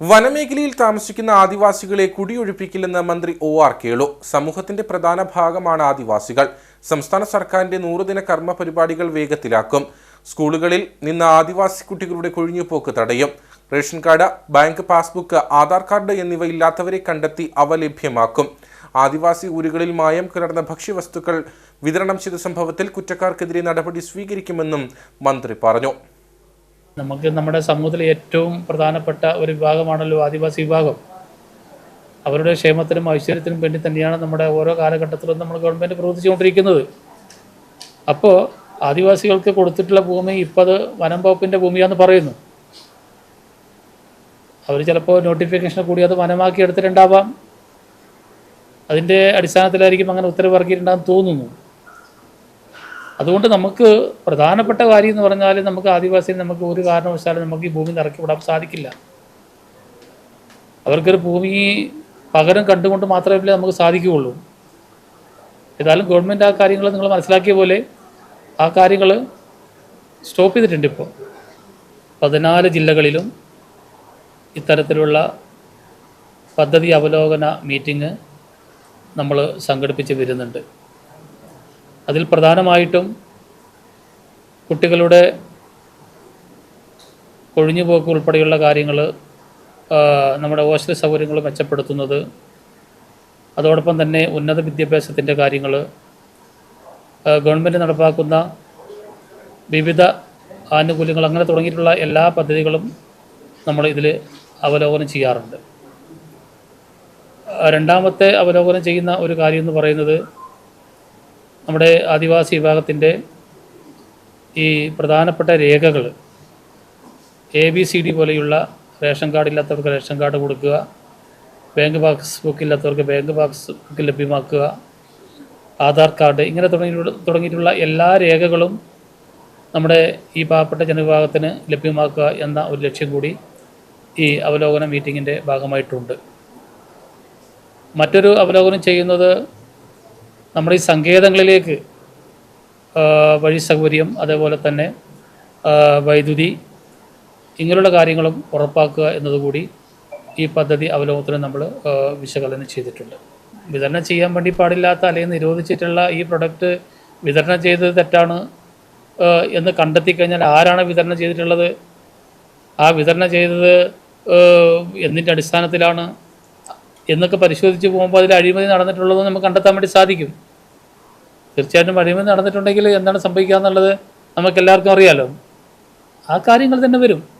വനമേഖലയിൽ താമസിക്കുന്ന ആദിവാസികളെ കുടിയൊഴിപ്പിക്കില്ലെന്ന് മന്ത്രി ഒ ആർ കേളു. സമൂഹത്തിന്റെ പ്രധാന ഭാഗമാണ് ആദിവാസികൾ. സംസ്ഥാന സർക്കാരിന്റെ നൂറുദിന കർമ്മ പരിപാടികൾ വേഗത്തിലാക്കും. സ്കൂളുകളിൽ നിന്ന് ആദിവാസി കുട്ടികളുടെ കൊഴിഞ്ഞുപോക്ക് തടയും. Ration card bank passbook Aadhaar card എന്നിവ ഇല്ലാത്തവരെ കണ്ടെത്തി അവ ലഭ്യമാക്കും. ആദിവാസി ഊരുകളിൽ മായം കലർന്ന ഭക്ഷ്യവസ്തുക്കൾ വിതരണം ചെയ്ത സംഭവത്തിൽ കുറ്റക്കാർക്കെതിരെ നടപടി സ്വീകരിക്കുമെന്നും മന്ത്രി പറഞ്ഞു. നമുക്ക് നമ്മുടെ സമൂഹത്തിലെ ഏറ്റവും പ്രധാനപ്പെട്ട ഒരു വിഭാഗമാണല്ലോ ആദിവാസി വിഭാഗം. അവരുടെ ക്ഷേമത്തിനും ഐശ്വര്യത്തിനും വേണ്ടി തന്നെയാണ് നമ്മുടെ ഓരോ കാലഘട്ടത്തിലും നമ്മൾ ഗവൺമെന്റ് പ്രവർത്തിച്ചുകൊണ്ടിരിക്കുന്നത്. അപ്പോൾ ആദിവാസികൾക്ക് കൊടുത്തിട്ടുള്ള ഭൂമി ഇപ്പോൾ അത് വനം വകുപ്പിന്റെ ഭൂമിയാന്ന് പറയുന്നു. അവർ ചിലപ്പോൾ നോട്ടിഫിക്കേഷൻ കൂടി അത് വനമാക്കി എടുത്തിട്ടുണ്ടാവാം. അതിന്റെ അടിസ്ഥാനത്തിലായിരിക്കും അങ്ങനെ ഉത്തരവ് ഇറക്കിയിട്ടുണ്ടാകും തോന്നുന്നു. അതുകൊണ്ട് നമുക്ക് പ്രധാനപ്പെട്ട കാര്യം എന്ന് പറഞ്ഞാൽ നമുക്ക് ആദിവാസിയെ നമുക്ക് ഒരു കാരണവശാലും നമുക്ക് ഈ ഭൂമി നിറക്കി വിടാൻ സാധിക്കില്ല. അവർക്കൊരു ഭൂമി പകരം കണ്ടുകൊണ്ട് മാത്രമേ നമുക്ക് സാധിക്കുകയുള്ളൂ. ഏതായാലും ഗവൺമെന്റ് ആ കാര്യങ്ങൾ നിങ്ങൾ മനസ്സിലാക്കിയ പോലെ ആ കാര്യങ്ങൾ സ്റ്റോപ്പ് ചെയ്തിട്ടുണ്ട് ഇപ്പോൾ. പതിനാല് ജില്ലകളിലും ഇത്തരത്തിലുള്ള പദ്ധതി അവലോകന മീറ്റിംഗ് നമ്മൾ സംഘടിപ്പിച്ച് വരുന്നുണ്ട്. അതിൽ പ്രധാനമായിട്ടും കുട്ടികളുടെ കൊഴിഞ്ഞുപോക്ക് ഉൾപ്പെടെയുള്ള കാര്യങ്ങൾ നമ്മുടെ ഹോസ്റ്റൽ സൗകര്യങ്ങൾ മെച്ചപ്പെടുത്തുന്നത് അതോടൊപ്പം തന്നെ ഉന്നത വിദ്യാഭ്യാസത്തിന്റെ കാര്യങ്ങൾ ഗവൺമെന്റ് നടപ്പാക്കുന്ന വിവിധ ആനുകൂല്യങ്ങൾ അങ്ങനെ തുടങ്ങിയിട്ടുള്ള എല്ലാ പദ്ധതികളും നമ്മൾ ഇതിൽ അവലോകനം ചെയ്യാറുണ്ട്. രണ്ടാമത്തെ അവലോകനം ചെയ്യുന്ന ഒരു കാര്യം എന്ന് പറയുന്നത് നമ്മുടെ ആദിവാസി വിഭാഗത്തിന്റെ ഈ പ്രധാനപ്പെട്ട രേഖകൾ എ ബി സി ഡി പോലെയുള്ള റേഷൻ കാർഡ് ഇല്ലാത്തവർക്ക് റേഷൻ കാർഡ് കൊടുക്കുക ബാങ്ക് പാസ്ബുക്ക് ഇല്ലാത്തവർക്ക് ബാങ്ക് പാസ്ബുക്ക് ലഭ്യമാക്കുക ആധാർ കാർഡ് ഇങ്ങനെ തുടങ്ങിയിട്ടുള്ള തുടങ്ങിയിട്ടുള്ള എല്ലാ രേഖകളും നമ്മുടെ ഈ പാവപ്പെട്ട ജനവിഭാഗത്തിന് ലഭ്യമാക്കുക എന്ന ഒരു ലക്ഷ്യം കൂടി ഈ അവലോകന മീറ്റിങ്ങിന്റെ ഭാഗമായിട്ടുണ്ട്. മറ്റൊരു അവലോകനം ചെയ്യുന്നത് നമ്മുടെ ഈ സങ്കേതങ്ങളിലേക്ക് വഴി സൗകര്യം അതേപോലെ തന്നെ വൈദ്യുതി ഇങ്ങനെയുള്ള കാര്യങ്ങളും ഉറപ്പാക്കുക എന്നതുകൂടി ഈ പദ്ധതി അവലോകത്തിന് നമ്മൾ വിശകലനം ചെയ്തിട്ടുണ്ട്. വിതരണം ചെയ്യാൻ വേണ്ടി പാടില്ലാത്ത അല്ലെങ്കിൽ നിരോധിച്ചിട്ടുള്ള ഈ പ്രൊഡക്റ്റ് വിതരണം ചെയ്തത് തെറ്റാണ് എന്ന് കണ്ടെത്തി കഴിഞ്ഞാൽ ആരാണ് വിതരണം ചെയ്തിട്ടുള്ളത്? ആ വിതരണം ചെയ്തത് എന്തിന്റെ അടിസ്ഥാനത്തിലാണ്? എന്നൊക്കെ പരിശോധിച്ച് പോകുമ്പോൾ അതിൽ അഴിമതി നടന്നിട്ടുള്ളതെന്ന് നമുക്ക് കണ്ടെത്താൻ വേണ്ടി സാധിക്കും. തീർച്ചയായിട്ടും വഴിമേ നടന്നിട്ടുണ്ടെങ്കിൽ എന്താണ് സംഭവിക്കുക എന്നുള്ളത് നമുക്ക് എല്ലാവർക്കും അറിയാലോ. ആ കാര്യങ്ങൾ തന്നെ വരും.